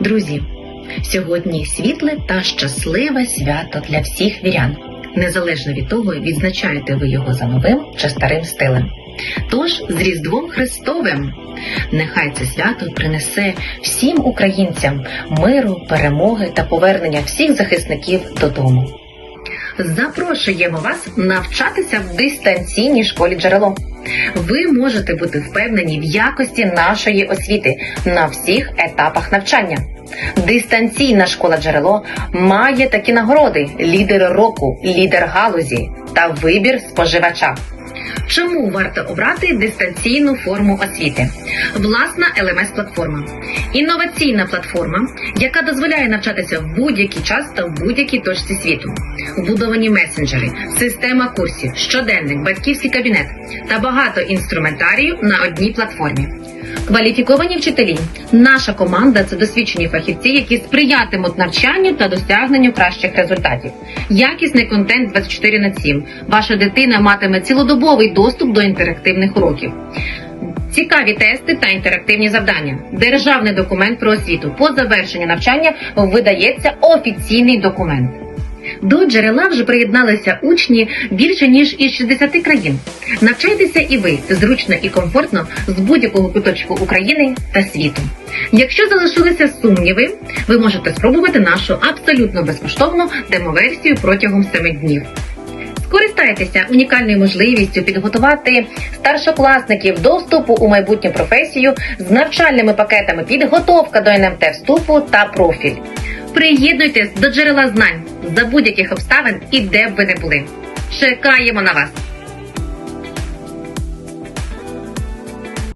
Друзі, сьогодні світле та щасливе свято для всіх вірян, незалежно від того, відзначаєте ви його за новим чи старим стилем. Тож з Різдвом Христовим нехай це свято принесе всім українцям миру, перемоги та повернення всіх захисників додому. Запрошуємо вас навчатися в дистанційній школі джерело. Ви можете бути впевнені в якості нашої освіти на всіх етапах навчання. Дистанційна школа джерело має такі нагороди: лідер року, лідер галузі та вибір споживача. Чому варто обрати дистанційну форму освіти? Власна lms платформа інноваційна платформа, яка дозволяє навчатися в будь-який час та в будь-якій точці світу. Вбудовані месенджери, система курсів, щоденник, батьківський кабінет та багато інструментарію на одній платформі. Кваліфіковані вчителі. Наша команда це досвідчені фахівці, які сприятимуть навчанню та досягненню кращих результатів. Якісний контент 24 на 7. Ваша дитина матиме цілодобовий доступ до інтерактивних уроків. Цікаві тести та інтерактивні завдання. Державний документ про освіту. По завершенню навчання видається офіційний документ. До джерела вже приєдналися учні більше ніж із 60 країн. Навчайтеся і ви зручно і комфортно з будь-якого куточку України та світу. Якщо залишилися сумніви, ви можете спробувати нашу абсолютно безкоштовну демоверсію протягом 7 днів. Скористайтеся унікальною можливістю підготувати старшокласників до вступу у майбутню професію з навчальними пакетами підготовка до НМТ вступу та профіль. Приєднуйтесь до джерела знань за будь-яких обставин і де б ви не були. Чекаємо на вас!